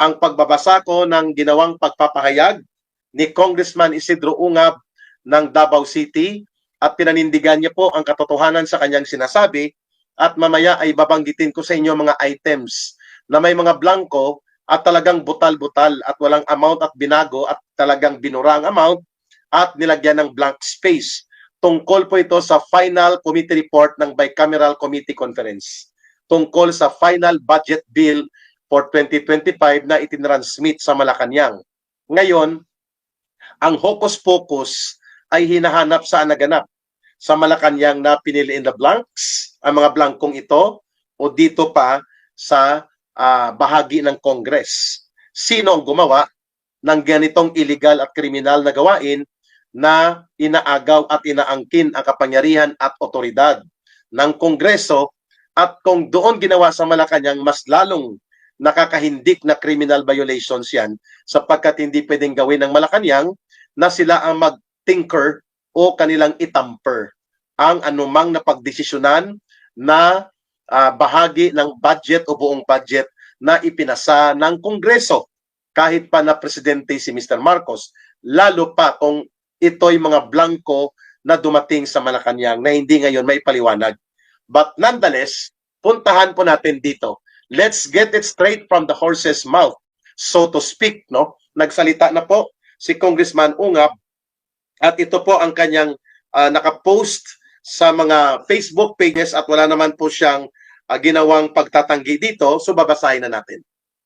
ang pagbabasa ko ng ginawang pagpapahayag ni Congressman Isidro Ungab ng Davao City at pinanindigan niya po ang katotohanan sa kanyang sinasabi at mamaya ay babanggitin ko sa inyo mga items na may mga blanco at talagang butal-butal at walang amount at binago at talagang binura ang amount at nilagyan ng blank space. Tungkol po ito sa final committee report ng bicameral committee conference. Tungkol sa final budget bill for 2025 na itinransmit sa Malacanang. Ngayon, ang hocus-pocus ay hinahanap sa naganap sa Malacanang na pinili in the blanks, ang mga blankong ito, o dito pa sa ah, bahagi ng Congress. Sino ang gumawa ng ganitong illegal at kriminal na gawain na inaagaw at inaangkin ang kapangyarihan at otoridad ng Kongreso at kung doon ginawa sa Malacanang, mas lalong nakakahindik na criminal violations yan sapagkat hindi pwedeng gawin ng Malacanang na sila ang mag-tinker o kanilang itamper ang anumang napagdesisyonan na ah, bahagi ng budget o buong budget na ipinasa ng Kongreso kahit pa na presidente si Mr. Marcos lalo pa kung ito'y mga blanco na dumating sa Malacanang na hindi ngayon may paliwanag. But nonetheless, puntahan po natin dito. Let's get it straight from the horse's mouth, so to speak, no? Nagsalita na po si Congressman Ungab at ito po ang kanyang ah, nakapost sa mga Facebook pages at wala naman po siyang ah, ginawang pagtatanggi dito, so babasahin na natin.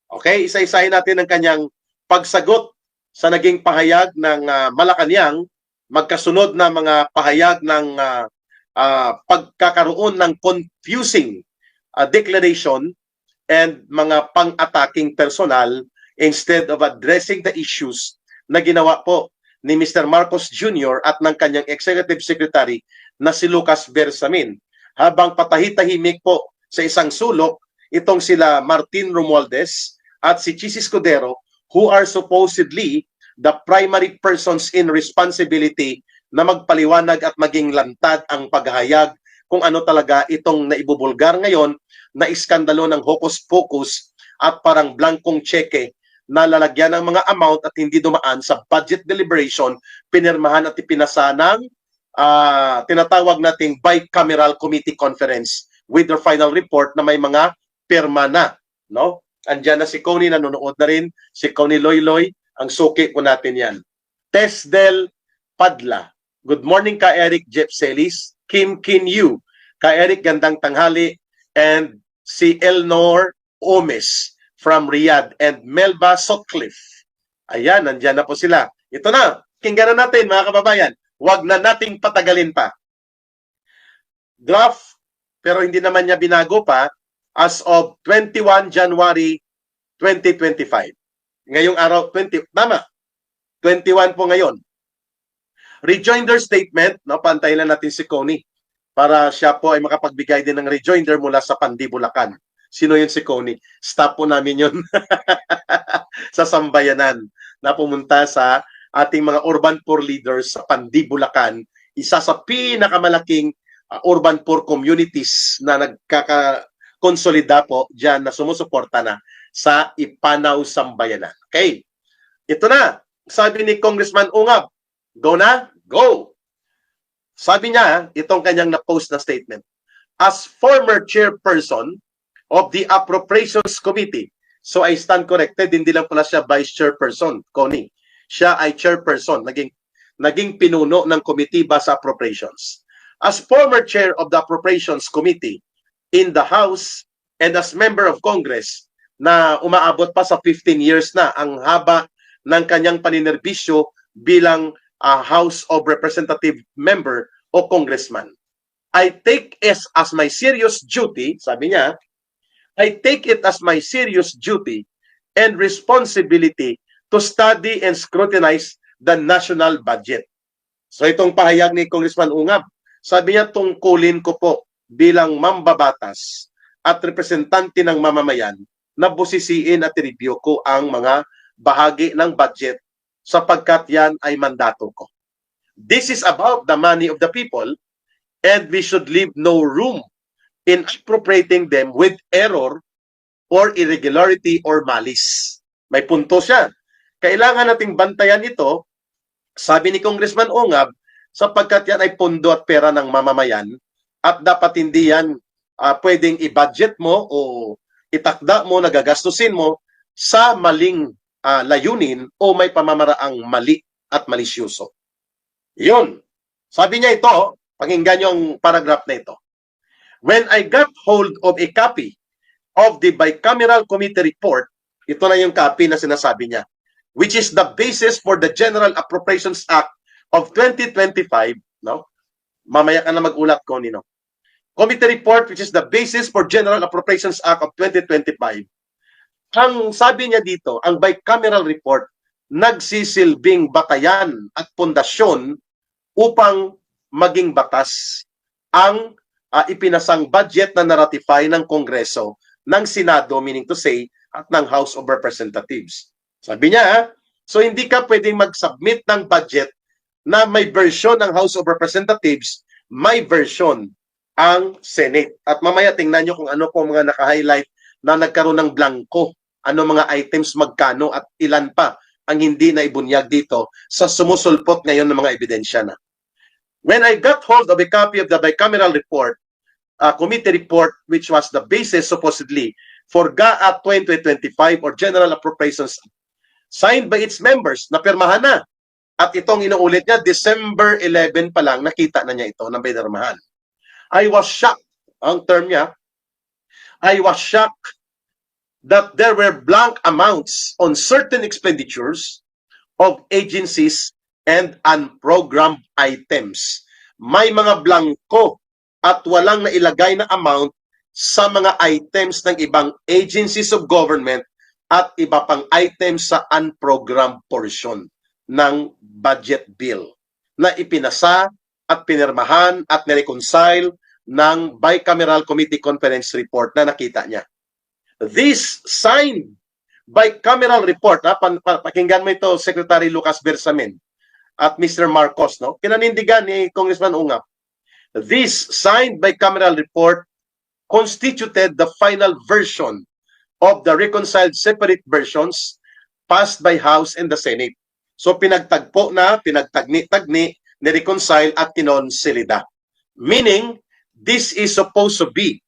Okay, isa-isahin natin ang kanyang pagsagot sa naging pahayag ng ah, Malacanang, magkasunod na mga pahayag ng ah, ah, pagkakaroon ng confusing ah, declaration and mga pang-attacking personal instead of addressing the issues na ginawa po ni Mr. Marcos Jr. at ng kanyang executive secretary na si Lucas Bersamin. Habang patahitahimik po sa isang sulok, itong sila Martin Romualdez at si Chis Escudero who are supposedly the primary persons in responsibility na magpaliwanag at maging lantad ang paghahayag kung ano talaga itong naibubulgar ngayon na iskandalo ng hocus-pocus at parang blankong cheque na lalagyan ng mga amount at hindi dumaan sa budget deliberation, pinirmahan at ipinasa ng ah, tinatawag nating bicameral committee conference with their final report na may mga pirma na. No? Andiyan na si Connie, nanonood na rin. Si Connie Loyloy, ang suki po natin yan. Tess Del Padla. Good morning ka Eric Jeff Celis. Kim Kin Yu. Ka Eric, gandang tanghali. And si Elnor Omes from Riyadh and Melba Sutcliffe. Ayan, nandyan na po sila. Ito na, kinggan na natin mga kababayan. Huwag na nating patagalin pa. Draft, pero hindi naman niya binago pa, as of 21 January 2025. Ngayong araw, 20, tama, 21 po ngayon. Rejoinder statement, no, pantayin lang natin si Connie para siya po ay makapagbigay din ng rejoinder mula sa Pandibulacan. Sino yun si Connie? Stop po namin yun sa sambayanan na pumunta sa ating mga urban poor leaders sa Pandibulacan, isa sa pinakamalaking uh, urban poor communities na nagkakakonsolida po dyan na sumusuporta na sa Ipanaw Sambayanan. Okay. Ito na. Sabi ni Congressman Ungab, go na? Go! Sabi niya, itong kanyang na-post na statement, as former chairperson of the Appropriations Committee, so I stand corrected, hindi lang pala siya vice chairperson, Connie. Siya ay chairperson, naging, naging pinuno ng committee ba sa appropriations. As former chair of the Appropriations Committee in the House and as member of Congress na umaabot pa sa 15 years na ang haba ng kanyang paninerbisyo bilang a House of Representative member o congressman. I take it as my serious duty, sabi niya, I take it as my serious duty and responsibility to study and scrutinize the national budget. So itong pahayag ni Congressman Ungab, sabi niya tungkulin ko po bilang mambabatas at representante ng mamamayan na busisiin at review ko ang mga bahagi ng budget sapagkat yan ay mandato ko. This is about the money of the people and we should leave no room in appropriating them with error or irregularity or malice. May punto siya. Kailangan nating bantayan ito, sabi ni Congressman Ongab, sapagkat yan ay pondo at pera ng mamamayan at dapat hindi yan ah, pwedeng i-budget mo o itakda mo, nagagastusin mo sa maling ah, layunin o may pamamaraang mali at malisyoso. Yun. Sabi niya ito, pakinggan niyo ang paragraph na ito. When I got hold of a copy of the bicameral committee report, ito na yung copy na sinasabi niya, which is the basis for the General Appropriations Act of 2025, no? Mamaya ka na magulat ko, Nino. Committee report, which is the basis for General Appropriations Act of 2025. Ang sabi niya dito, ang bicameral report, nagsisilbing batayan at pundasyon upang maging batas ang ah, ipinasang budget na naratify ng Kongreso, ng Senado, meaning to say, at ng House of Representatives. Sabi niya, ah, so hindi ka pwedeng mag-submit ng budget na may version ng House of Representatives, may version ang Senate. At mamaya tingnan nyo kung ano po mga naka-highlight na nagkaroon ng blanco, ano mga items magkano at ilan pa ang hindi na ibunyag dito sa sumusulpot ngayon ng mga ebidensya na. When I got hold of a copy of the bicameral report, uh, committee report, which was the basis supposedly for GAA 2025 or General Appropriations signed by its members, napirmahan na. At itong inuulit niya, December 11 pa lang, nakita na niya ito na pinirmahan. I was shocked, ang term niya, I was shocked that there were blank amounts on certain expenditures of agencies and unprogrammed items. May mga blanco at walang nailagay na amount sa mga items ng ibang agencies of government at iba pang items sa unprogrammed portion ng budget bill na ipinasa at pinirmahan at nireconcile ng bicameral committee conference report na nakita niya. This signed bicameral report, ha, pan, pa- pakinggan mo ito, Secretary Lucas Bersamin at Mr. Marcos, no? Pinanindigan ni Congressman Ungap. This signed bicameral report constituted the final version of the reconciled separate versions passed by House and the Senate. So pinagtagpo na, pinagtagni-tagni, ni-reconcile at kinonsolida. Meaning, this is supposed to be,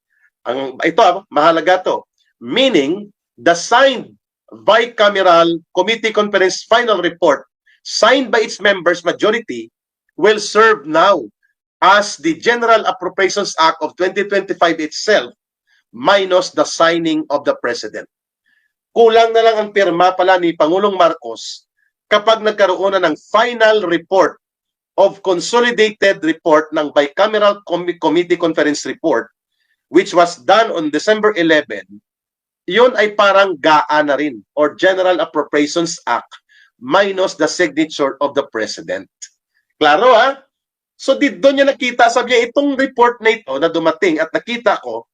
ang, ito ah, mahalaga to, meaning, the signed bicameral committee conference final report signed by its members majority will serve now as the General Appropriations Act of 2025 itself minus the signing of the President. Kulang na lang ang pirma pala ni Pangulong Marcos kapag nagkaroon na ng final report of consolidated report ng bicameral Com- committee conference report which was done on December 11 yun ay parang GAA na rin or General Appropriations Act minus the signature of the President. Klaro ha? So di doon niya nakita, sabi niya, itong report na ito na dumating at nakita ko,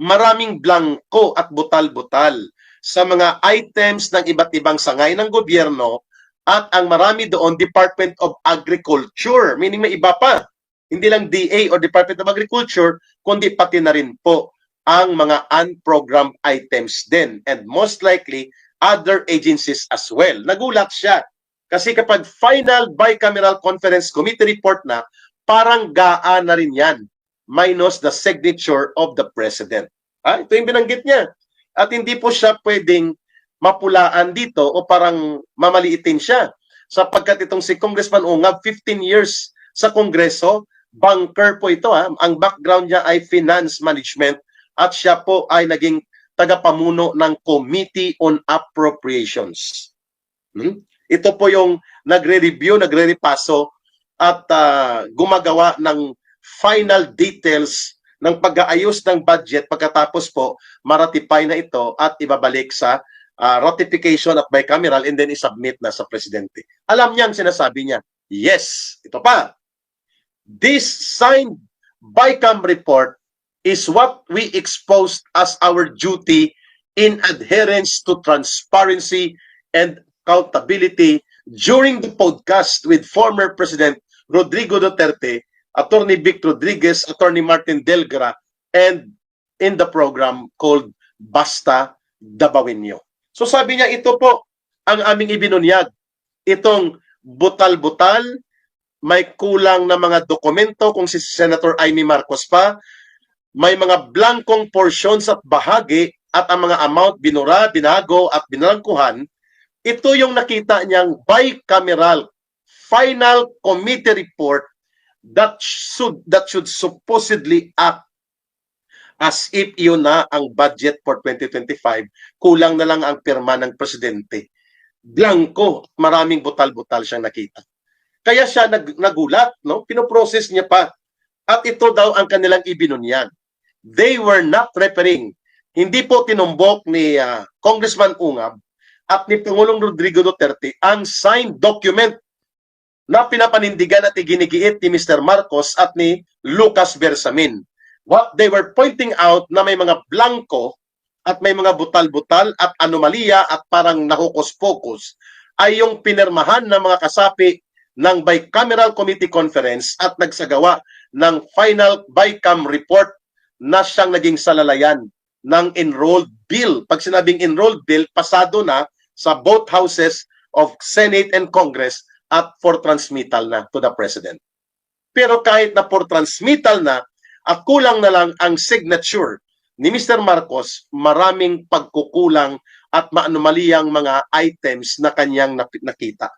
maraming blanco at butal-butal sa mga items ng iba't ibang sangay ng gobyerno at ang marami doon Department of Agriculture, meaning may iba pa. Hindi lang DA or Department of Agriculture, kundi pati na rin po ang mga unprogrammed items din and most likely other agencies as well. Nagulat siya kasi kapag final bicameral conference committee report na, parang GAA na rin yan minus the signature of the president. Ah, ito yung binanggit niya. At hindi po siya pwedeng mapulaan dito o parang mamaliitin siya. Sapagkat itong si Congressman Ungab, 15 years sa Kongreso, banker po ito. Ha? Ang background niya ay finance management at siya po ay naging tagapamuno ng Committee on Appropriations. Hmm? Ito po yung nagre-review, nagre-repaso at ah, gumagawa ng final details ng pag-aayos ng budget pagkatapos po maratify na ito at ibabalik sa ah, ratification at bicameral and then isubmit na sa presidente. Alam niya ang sinasabi niya. Yes, ito pa. This signed BICAM report is what we exposed as our duty in adherence to transparency and accountability during the podcast with former President Rodrigo Duterte, Attorney Vic Rodriguez, Attorney Martin Delgra, and in the program called Basta Dabawinyo. So sabi niya, ito po ang aming ibinunyag. Itong butal-butal, may kulang na mga dokumento kung si Senator Amy Marcos pa, may mga blankong portions at bahagi at ang mga amount binura, binago at binalangkuhan, ito yung nakita niyang bicameral final committee report that should that should supposedly act as if yun na ang budget for 2025 kulang na lang ang pirma ng presidente. Blanco maraming butal-butal siyang nakita. Kaya siya nag, nagulat no? Pinoprocess niya pa. At ito daw ang kanilang ibinunyag they were not referring hindi po tinumbok ni ah, Congressman Ungab at ni Pangulong Rodrigo Duterte ang signed document na pinapanindigan at iginigiit ni Mr. Marcos at ni Lucas Bersamin. What they were pointing out na may mga blanco at may mga butal-butal at anomalya at parang nahukus-pokus ay yung pinirmahan ng mga kasapi ng bicameral committee conference at nagsagawa ng final BICAM report na siyang naging salalayan ng enrolled bill. Pag sinabing enrolled bill, pasado na sa both houses of Senate and Congress at for transmittal na to the President. Pero kahit na for transmittal na at kulang na lang ang signature ni Mr. Marcos, maraming pagkukulang at maanumaliyang mga items na kanyang nakita.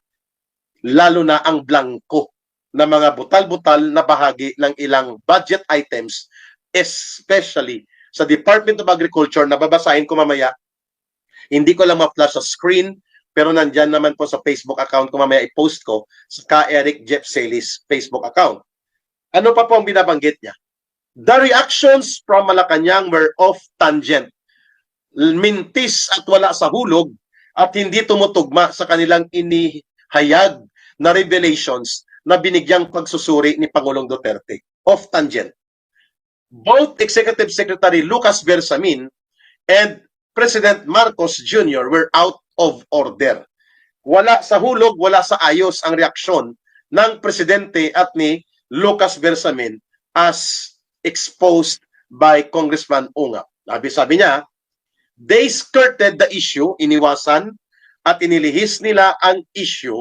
Lalo na ang blanco na mga butal-butal na bahagi ng ilang budget items, especially sa Department of Agriculture, na babasahin ko mamaya, hindi ko lang ma-flash sa screen, pero nandyan naman po sa Facebook account ko mamaya i-post ko sa ka Eric Jeff Celis Facebook account. Ano pa po ang binabanggit niya? The reactions from Malacanang were off tangent. Mintis at wala sa hulog at hindi tumutugma sa kanilang inihayag na revelations na binigyang pagsusuri ni Pangulong Duterte. Off tangent. Both Executive Secretary Lucas Bersamin and President Marcos Jr. were out of order. Wala sa hulog, wala sa ayos ang reaksyon ng presidente at ni Lucas Bersamin as exposed by Congressman Unga. Sabi, sabi niya, they skirted the issue, iniwasan at inilihis nila ang issue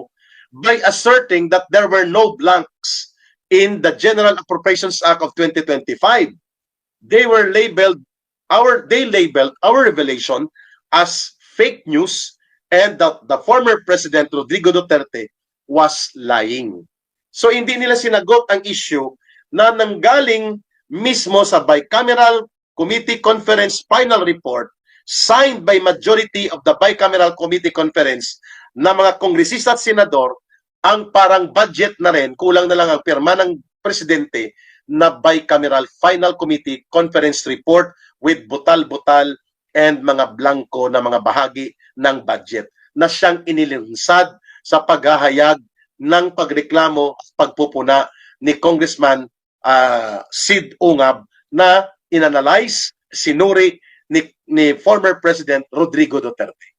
by asserting that there were no blanks in the General Appropriations Act of 2025. They were labeled our they labeled our revelation as fake news and that the former President Rodrigo Duterte was lying. So hindi nila sinagot ang issue na nanggaling mismo sa bicameral committee conference final report signed by majority of the bicameral committee conference na mga kongresista at senador ang parang budget na rin, kulang na lang ang pirma ng presidente na bicameral final committee conference report with butal-butal and mga blanco na mga bahagi ng budget na siyang inilinsad sa paghahayag ng pagreklamo at pagpupuna ni Congressman ah, Sid Ungab na inanalyze, sinuri ni, ni former President Rodrigo Duterte.